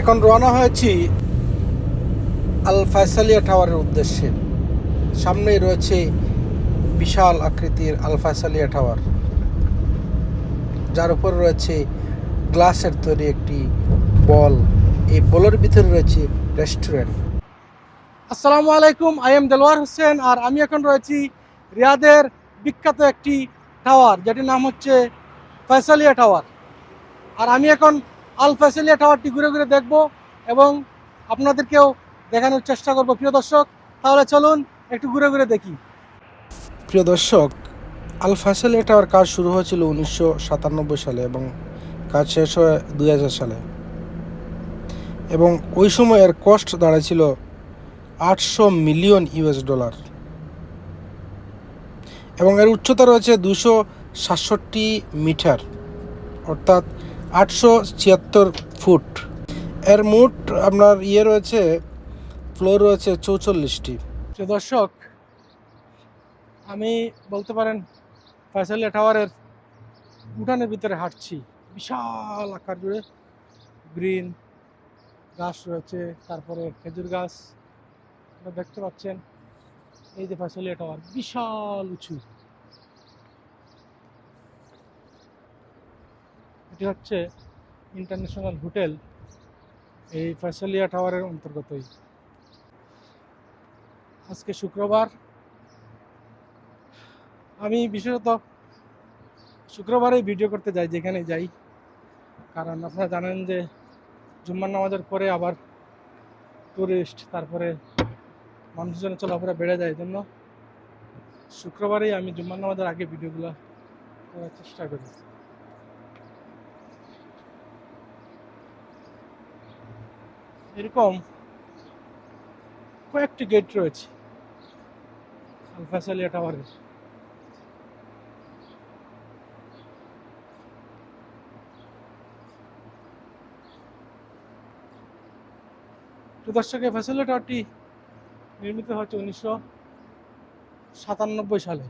এখন রওনা হয়েছি আল ফায়সালিয়া টাওয়ারের উদ্দেশ্যে। সামনেই রয়েছে বিশাল আকৃতির আল ফায়সালিয়া টাওয়ার। যার উপর রয়েছে গ্লাসের তৈরি একটি বল। এই বলের ভিতরে রয়েছে রেস্টুরেন্ট। আসসালামু আলাইকুম, আই এম দেলোয়ার হোসেন আর আমি এখন রয়েছি রিয়াদের বিখ্যাত একটি টাওয়ার, যেটির নাম হচ্ছে ফয়সালিয়া টাওয়ার। আর আমি এখন আল ফয়সালিয়া টাওয়ারটি ঘুরে ঘুরে দেখব এবং আপনাদেরকেও দেখানোর চেষ্টা করব। প্রিয় দর্শক, তাহলে চলুন একটু ঘুরে ঘুরে দেখি। প্রিয় দর্শক আল ফয়সালিয়া টাওয়ার কাজ শুরু হয়েছিল উনিশশো সাতানব্বই সালে এবং কাজ শেষ হয় দুই হাজার সালে। এবং ওই সময় এর কস্ট দাঁড়াইছিল আটশো মিলিয়ন ইউএস ডলার। এবং এর উচ্চতা রয়েছে দুশো সাতষট্টি মিটার, অর্থাৎ আটশো ছিয়াত্তর ফুট। এর মোট আপনার ইয়ে রয়েছে ফ্লোর রয়েছে চৌচল্লিশটি। দর্শক, আমি বলতে পারেন, ফয়সালিয়া টাওয়ারের উঠানের ভিতরে হাঁটছি। বিশাল আকার জুড়ে গ্রিন গাছ রয়েছে, তারপরে খেজুর গাছ। দেখতে পাচ্ছেন, এই যে ফয়সালিয়া টাওয়ার, বিশাল উঁচু। এটি হচ্ছে ইন্টারন্যাশনাল হোটেল এই ফয়সালিয়া টাওয়ারের অন্তর্গতই। আজকে শুক্রবার। আমি বিশেষত শুক্রবারেই ভিডিও করতে যাই, যেখানে যাই। কারণ আপনারা জানেন যে জুম্মার নামাজের পরে আবার টুরিস্ট তারপরে মানুষজনের চলাফেরা বেড়ে যায় জন্য শুক্রবারেই আমি জুম্মার নামাজের আগে ভিডিওগুলো করার চেষ্টা করি। এরকম কয়েকটি গেট রয়েছে। আলফাসালিয়া টাওয়ারের তো দর্শক ফ্যাসিলিটি টাওয়ারটি নির্মিত হয়েছে উনিশশো সাতানব্বই সালে।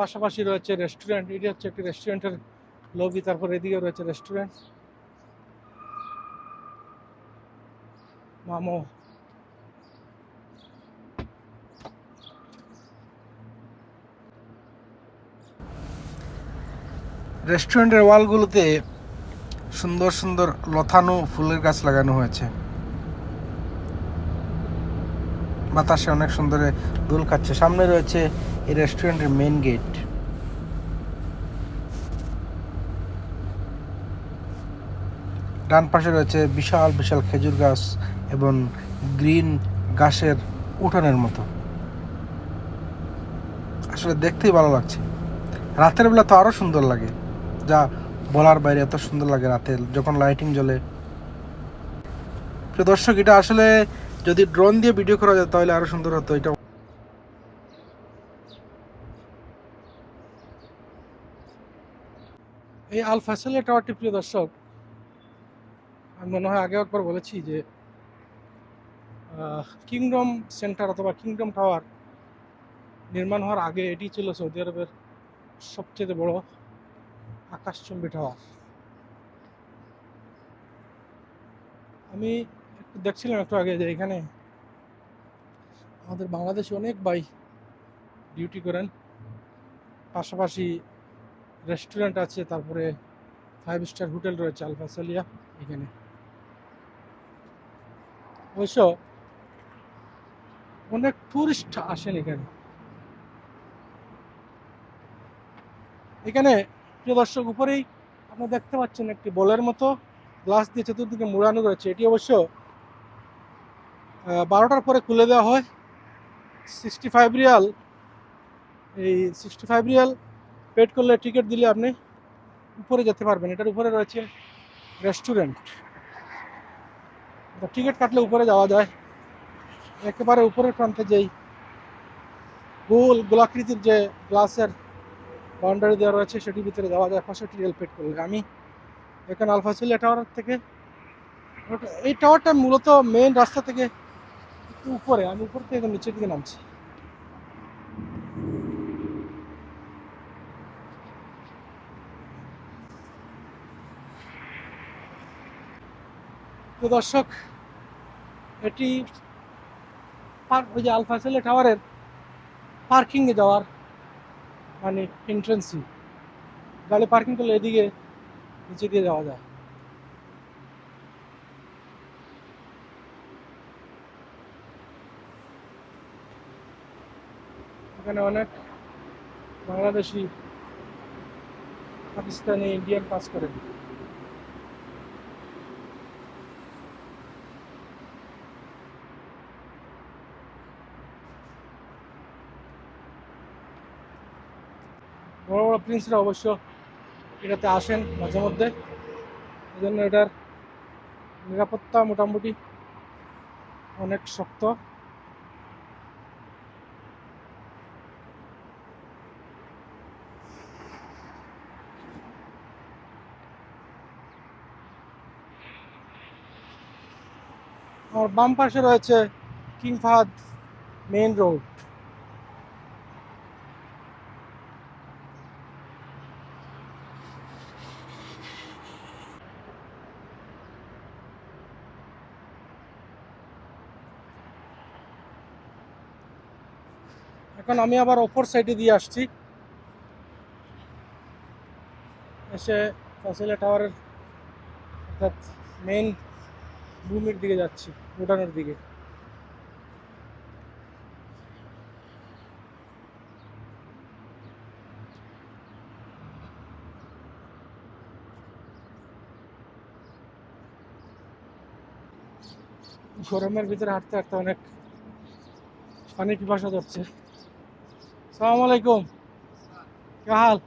পাশাপাশি রয়েছে রেস্টুরেন্ট এটি হচ্ছে একটি রেস্টুরেন্টের লবি তারপর এদিকে রয়েছে রেস্টুরেন্ট মামো। রেস্টুরেন্টের ওয়ালগুলোতে সুন্দর সুন্দর লতানো ফুলের গাছ লাগানো হয়েছে। বাতাসে অনেক সুন্দর দোল খাচ্ছে। সামনে রয়েছে এই রেস্টুরেন্টের মেন গেট ডান পাশে রয়েছে বিশাল বিশাল খেজুর গাছ এবং গ্রিন গাছের উঠানের মতো। আসলে দেখতেই ভালো লাগছে। রাতের বেলা তো আরও সুন্দর লাগে। যা বলার বাইরে এত সুন্দর লাগে রাতে যখন লাইটিং জ্বলে। প্রিয় দর্শক, এটা আসলে যদি ড্রোন দিয়ে ভিডিও করা যায় তাহলে আরও সুন্দর হতো। এটা এই আল ফ্যাসিলিয়া টাওয়ারটি প্রিয় দর্শক। আমি মনে হয় আগে একবার বলেছি যে কিংডম সেন্টার অথবা কিংডম টাওয়ার নির্মাণ হওয়ার আগে এটি ছিল সৌদি আরবের সবচেয়ে বড় আকাশচুম্বী টাওয়ার আমি একটু দেখছিলাম একটু আগে যে এখানে আমাদের বাংলাদেশে অনেক ভাই ডিউটি করেন। পাশাপাশি রেস্টুরেন্ট আছে, তারপরে ফাইভ স্টার হোটেল রয়েছে আলফাসালিয়া এখানে। অবশ্য অনেক টুরিস্ট আসেন এখানে। এখানে প্রিয় দর্শক, উপরেই আপনি দেখতে পাচ্ছেন একটি বলের মতো গ্লাস দিয়ে চতুর্দিকে মোড়ানো রয়েছে। এটি অবশ্য বারোটার পরে খুলে দেওয়া হয়। সিক্সটি ফাইভ রিয়াল এই সিক্সটি ফাইভ রিয়াল পেড করলে টিকিট দিলে আপনি উপরে যেতে পারবেন। এটার উপরে রয়েছে রেস্টুরেন্ট। টিকিট কাটলে উপরে যাওয়া যায়। একেবারে উপরের প্রান্তে যেই গোল গোলাকৃতির যে গ্লাসের বাউন্ডারি দেওয়া রয়েছে সেটির ভিতরে যাওয়া যায়। পঁয়ষট্টি রিয়াল পেড করলে। আমি এখানে আলফাসিলিয়া টাওয়ার থেকে এই টাওয়ারটা মূলত মেন রাস্তা থেকে উপরে। আমি উপর থেকে নিচের দিকে নামছি। তো দর্শক, এটি ওই যে আলফাসেলে টাওয়ারের পার্কিংয়ে যাওয়ার মানে এন্ট্রেন্সই গাড়ি পার্কিং করলে এদিকে নিচে দিয়ে যাওয়া যায়। এখানে অনেক বাংলাদেশি, পাকিস্তানি, ইন্ডিয়ান কাজ করে। প্রিন্সরা অবশ্য এটাতে আসেন মাঝে মধ্যে। এই জন্য এটার নিরাপত্তা মোটামুটি অনেক শক্ত। আর বাম পাশে রয়েছে কিং ফাহাদ মেইন রোড। এখন আমি আবার অপর সাইডে দিয়ে আসছি। এসে ফসিলা টাওয়ারের অর্থাৎ মেইন রুমের দিকে যাচ্ছি ভুটানের দিকে। গরমের ভিতরে হাঁটতে হাঁটতে অনেক পানি পিপাসা ধরছে السلام عليكم كيف حال؟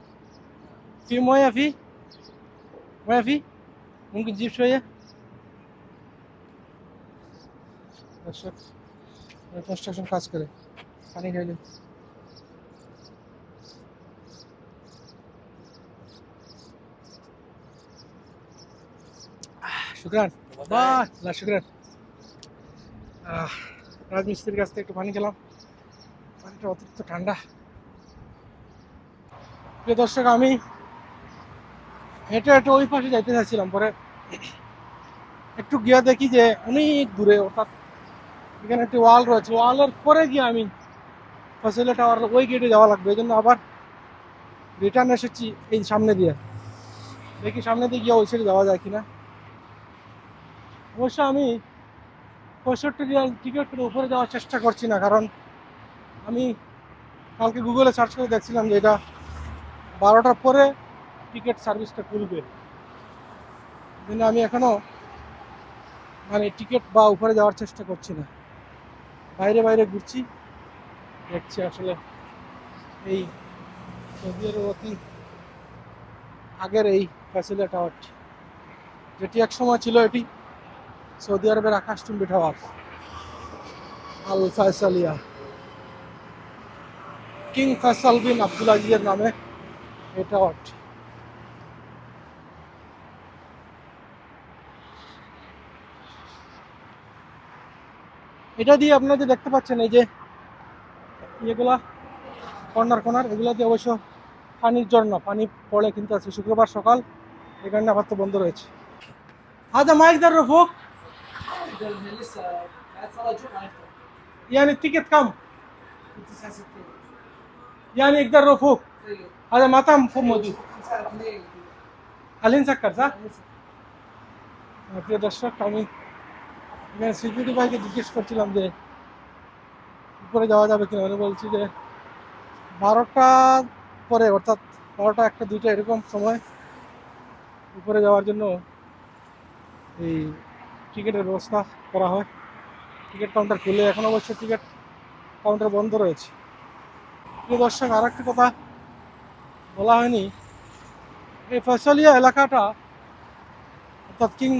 في مويه في؟ مويه في؟ ممكن تجيب شويه؟ দর্শক কনস্ট্রাকশন কাজ করে পানি খাইলে শুক্রান বাহ লা শুক্রান আহ, রাজমিস্ত্রির কাছ থেকে একটু পানি খেলাম পানিটা অতিরিক্ত ঠান্ডা প্রিয় দর্শক, আমি হেঁটে হেঁটে ওই পাশে যাইতে চাইছিলাম পরে একটু গিয়ে দেখি যে অনেক দূরে, অর্থাৎ এখানে একটি ওয়াল রয়েছে। ওয়ালের পরে গিয়ে আমি ফসিলে টাওয়ার, ওই গেটে যাওয়া লাগবে। এই জন্য আবার রিটার্ন এসেছি এই সামনে দিয়ে। দেখি সামনে দিয়ে গিয়ে ওই সাইডে যাওয়া যায় কিনা। অবশ্য আমি পঁয়ষট্টি রিয়াল টিকিট করে উপরে যাওয়ার চেষ্টা করছি না, কারণ আমি কালকে গুগলে সার্চ করে দেখছিলাম যে এটা বারোটার পরে টিকিট সার্ভিসটা খুলবে কিন্তু আমি এখনও মানে টিকিট বা উপরে যাওয়ার চেষ্টা করছি না। বাইরে বাইরে ঘুরছি। দেখছি আসলে এই সৌদি অতি আগের এই ফ্যাসিলিটি টাওয়ারটি যেটি এক সময় ছিল এটি সৌদি আরবের আকাশচুম্বী tower Al Faisaliah. King Faisal bin Abdul আজিজের নামে এই টাওয়ারটি এটা দিয়ে আপনারা যে দেখতে পাচ্ছেন এই যে ইয়েগুলা কর্নার কর্নার এগুলা দিয়ে অবশ্য পানির ঝর্ণা পানি পড়ে কিন্তু আছে শুক্রবার সকাল এই কারণে আবার তো বন্ধ রয়েছে هذا ما يقدر رفوق لسه بعد صلاة الجمعة يفطر يعني التيكت كم 69 يعني يقدر رفوق زيه هذا مطعم فوق موجود ساعة اثنين হালিন সাক্কার স্যার প্রিয় দর্শক আমি এখানে সিকিউরিটি ভাইকে জিজ্ঞেস করছিলাম যে উপরে যাওয়া যাবে কিনা উনি বলছি যে বারোটা পরে অর্থাৎ বারোটা একটা দুইটা এরকম সময় উপরে যাওয়ার জন্য এই টিকিটের ব্যবস্থা করা হয় টিকিট কাউন্টার খুলে এখন অবশ্য টিকিট কাউন্টার বন্ধ রয়েছে প্রিয় দর্শক আর একটা কথা বলা হয়নি। এই ফয়সালিয়া এলাকাটা, অর্থাৎ কিং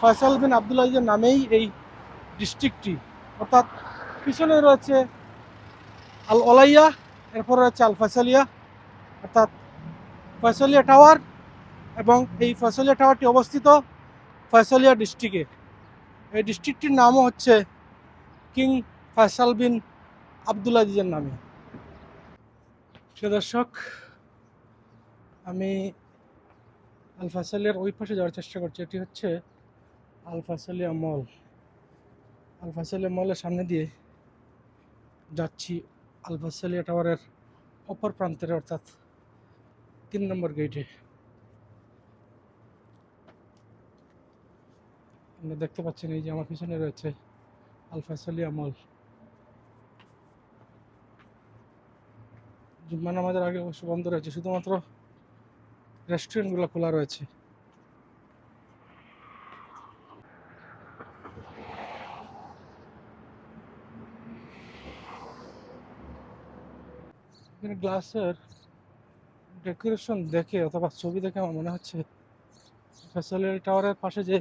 ফয়সাল বিন আব্দুল আজিজের নামেই এই ডিস্ট্রিক্টটি। অর্থাৎ পিছনে রয়েছে আল ওলাইয়া, এরপর রয়েছে আল ফয়সালিয়া। অর্থাৎ ফয়সালিয়া টাওয়ার এবং এই ফয়সালিয়া টাওয়ারটি অবস্থিত ফয়সালিয়া ডিস্ট্রিক্টে। এই ডিস্ট্রিক্টটির নামও হচ্ছে কিং ফয়সাল বিন আবদুল আজিজের নামে। প্রিয় দর্শক আমি আল ফাসালিয়ার ওই পাশে যাওয়ার চেষ্টা করছি। এটি হচ্ছে আল ফাসালিয়া মল। আল ফাসালিয়া মলের সামনে দিয়ে যাচ্ছি আল ফাসালিয়া টাওয়ারের অপর প্রান্তের, অর্থাৎ তিন নম্বর গেটে আপনারা দেখতে পাচ্ছেন এই যে আমার পিছনে রয়েছে আল ফাসালিয়া মল। জুম্মা নামাজের আগে অবশ্য বন্ধ রয়েছে, শুধুমাত্র রেস্টুরেন্টগুলো খোলা রয়েছে। গ্লাসের ডেকোরেশন দেখে অথবা ছবি দেখে আমার মনে হচ্ছে ফ্যাসলিয়া টাওয়ারের পাশে যে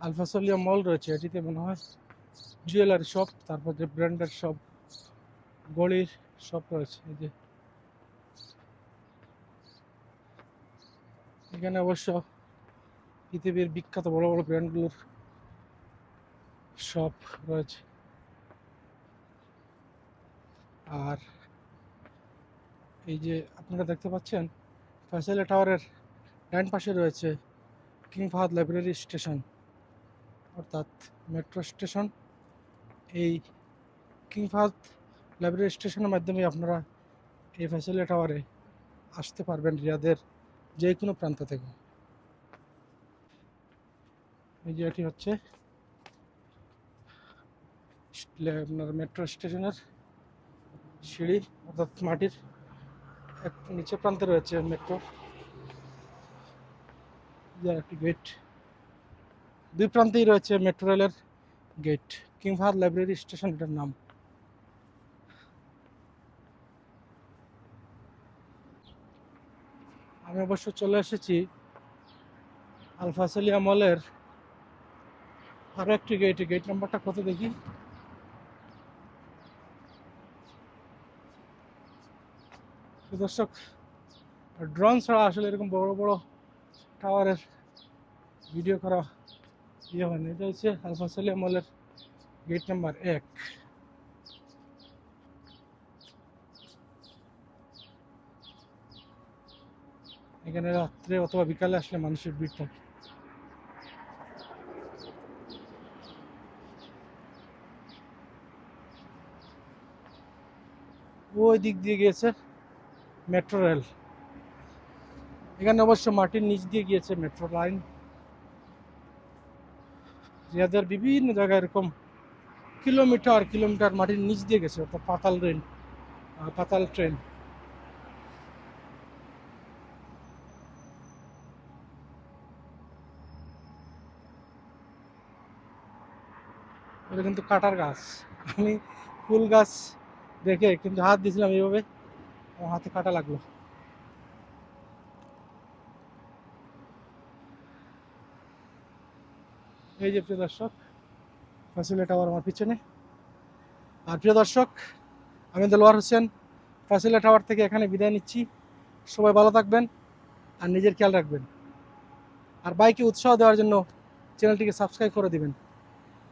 আলফাসলিয়া মল রয়েছে, এটিতে মনে হয় জুয়েলারি শপ, তারপর যে ব্র্যান্ডের শপ গড়ির শপ রয়েছে, এই যে এখানে অবশ্য পৃথিবীর বিখ্যাত বড় বড় ব্র্যান্ডগুলোর শপ রয়েছে। আর এই যে আপনারা দেখতে পাচ্ছেন ফয়সালা টাওয়ারের ডান পাশে রয়েছে কিং ফাহাদ লাইব্রেরি স্টেশন অর্থাৎ মেট্রো স্টেশন এই কিং ফাহাদ লাইব্রেরি স্টেশনের মাধ্যমে আপনারা এই ফয়সালা টাওয়ারে আসতে পারবেন রিয়াদের যে কোনো প্রান্ত থেকে। এই যে এটি হচ্ছে আপনার মেট্রো স্টেশনের সিঁড়ি, অর্থাৎ মাটির এক নিচে প্রান্তে রয়েছে মেট্রো যার একটি গেট দুই প্রান্তেই রয়েছে মেট্রো রেলের গেট কিংভার লাইব্রেরি স্টেশন এটার নাম। আমি অবশ্য চলে এসেছি আলফাসলিয়া মলের আরও একটি গেটে গেট নাম্বারটা কত দেখি। দর্শক ড্রোন ছাড়া আসলে এরকম বড় বড় টাওয়ারের ভিডিও করা ইয়ে হয়নি। এটা হচ্ছে আলফাসলিয়া মলের গেট নাম্বার এক। এখানে রাত্রে অথবা বিকালে আসলে মানুষের ভিড় থাকে ওই দিক দিয়ে গিয়েছে মেট্রো রেল। এখানে অবশ্য মাটির নিচ দিয়ে গিয়েছে মেট্রো লাইন। রিয়াদের বিভিন্ন জায়গায় এরকম কিলোমিটার কিলোমিটার মাটির নিচ দিয়ে গেছে, অর্থাৎ পাতাল রেল পাতাল ট্রেন। এটা কিন্তু কাটার গাছ। আমি ফুল গাছ দেখে কিন্তু হাত দিয়েছিলাম এইভাবে। আমার হাতে কাটা লাগল। এই যে প্রিয় দর্শক ফ্যাসিলিটি টাওয়ার আমার পিছনে। আর প্রিয় দর্শক, আমি দেলোয়ার হোসেন ফ্যাসিলিটি টাওয়ার থেকে এখানে বিদায় নিচ্ছি। সবাই ভালো থাকবেন আর নিজের খেয়াল রাখবেন। আর বাইকে উৎসাহ দেওয়ার জন্য চ্যানেলটিকে সাবস্ক্রাইব করে দিবেন।